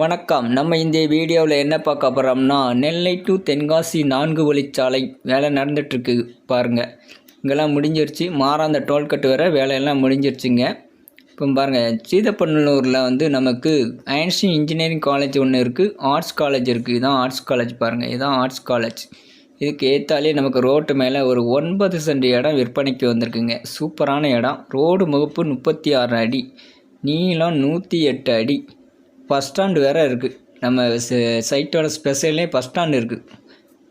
வணக்கம். நம்ம இந்த வீடியோவில் என்ன பார்க்க போகிறோம்னா நெல்லை டு தென்காசி நான்கு வழிச்சாலை வேலை நடந்துகிட்ருக்கு பாருங்கள் இங்கெல்லாம் முடிஞ்சிருச்சு. மாறாந்த டோல்கட்டு வர வேலையெல்லாம் முடிஞ்சிருச்சுங்க. இப்போ பாருங்கள் சீதப்பநல்லூரில் வந்து நமக்கு ஐன்ஸ்டீன் இன்ஜினியரிங் காலேஜ் ஒன்று இருக்குது ஆர்ட்ஸ் காலேஜ் இருக்குது இதுதான் ஆர்ட்ஸ் காலேஜ் பாருங்கள் இதுதான் ஆர்ட்ஸ் காலேஜ் இதுக்கு ஏற்றாலே நமக்கு ரோட்டு மேலே ஒரு ஒன்பது சென்ட் இடம் விற்பனைக்கு வந்திருக்குங்க. சூப்பரான இடம். ரோடு முகப்பு முப்பத்தி ஆறு அடி. நீளம் நூற்றி எட்டு அடி. பஸ் ஸ்டாண்டு வேறு இருக்குது நம்ம சைட்டோட ஸ்பெஷல்லே பஸ் ஸ்டாண்டு இருக்குது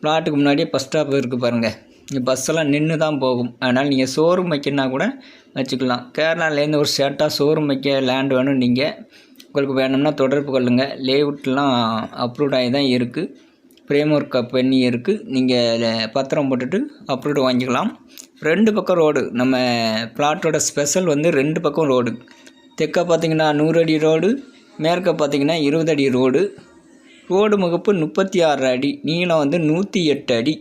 ப்ளாட்டுக்கு முன்னாடியே பஸ் ஸ்டாப் இருக்குது பாருங்கள் பஸ்ஸெல்லாம் நின்று தான் போகும். அதனால் நீங்கள் ஷோரூம் வைக்கணுன்னா கூட வச்சுக்கலாம். கேரளாலேருந்து ஒரு ஷர்ட்டாக ஷோரூம் வைக்க லேண்ட் வேணும் நீங்கள் உங்களுக்கு வேணும்னா தொடர்பு கொள்ளுங்கள் லேஅவுட்லாம் அப்ரூவ்ட் ஆகி தான் இருக்குது ஃப்ரேம் ஒர்க் பண்ணி இருக்குது நீங்கள் பத்திரம் போட்டுட்டு அப்ரூவ்டு வாங்கிக்கலாம். ரெண்டு பக்கம் ரோடு நம்ம பிளாட்டோட ஸ்பெஷல் வந்து ரெண்டு பக்கம் ரோடு தெற்க பார்த்தீங்கன்னா நூறு அடி ரோடு மேற்க பார்த்திங்கன்னா இருபது அடி ரோடு. ரோடு முகப்பு முப்பத்தி ஆறு அடி. நீளம் வந்து நூற்றி எட்டு அடி.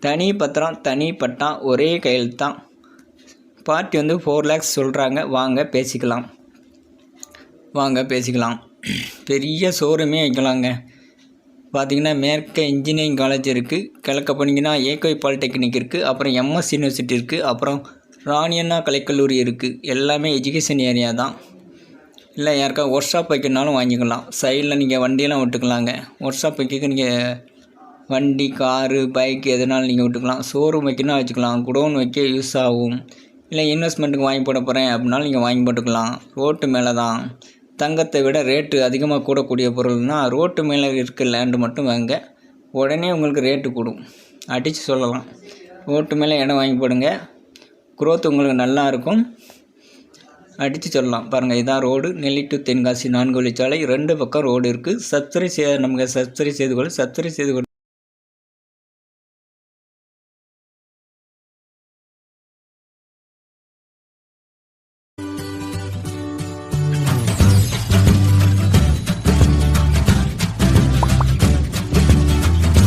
தனி பத்திரம் தனி பட்டா ஒரே கையெழுத்தான். தான் பார்ட்டி வந்து ஃபோர் லேக்ஸ் சொல்கிறாங்க வாங்க பேசிக்கலாம். வாங்க பேசிக்கலாம். பெரிய ஷோரூமே வைக்கலாங்க. பார்த்திங்கன்னா மேற்க இன்ஜினியரிங் காலேஜ் இருக்குது கிழக்க போனீங்கன்னா ஏகோய் பாலிடெக்னிக் இருக்குது அப்புறம் எம்எஸ் யூனிவர்சிட்டி இருக்குது அப்புறம் ராணியண்ணா கலைக்கல்லூரி இருக்குது எல்லாமே எஜுகேஷன் ஏரியா தான். இல்லை யாருக்கா ஒர்க் ஷாப் வைக்கணுனாலும் வாங்கிக்கலாம் சைடில் நீங்கள் வண்டியெல்லாம் விட்டுக்கலாங்க. ஒர்க் ஷாப் வைக்க நீங்கள் வண்டி காரு பைக் எதுனாலும் நீங்கள் விட்டுக்கலாம். ஷோரூம் வைக்கணும் வச்சுக்கலாம். குடோன் வைக்க யூஸ் ஆகும். இல்லை இன்வெஸ்ட்மெண்ட்டுக்கு வாங்கி போட போகிறேன் அப்படின்னாலும் நீங்கள் வாங்கி போட்டுக்கலாம். ரோட்டு மேலே தான். தங்கத்தை விட ரேட்டு அதிகமாக கூடக்கூடிய பொருள்னால் ரோட்டு மேலே இருக்க லேண்டு மட்டும் வாங்க. உடனே உங்களுக்கு ரேட்டு கூடும். அடித்து சொல்லலாம். ரோட்டு மேலே இடம் வாங்கி போடுங்க. குரோத் உங்களுக்கு நல்லா இருக்கும். அடித்து சொல்லலாம். பாருங்கள் இதான் ரோடு. நெல்லி டு தென்காசி நான்கு வழிச்சாலை. ரெண்டு பக்கம் ரோடு இருக்குது சப்ஸ்கிரைப் செய்ய நமக்கு சப்ஸ்கிரைப் செய்து கொள்ள சப்ஸ்கிரைப் செய்து கொள்ள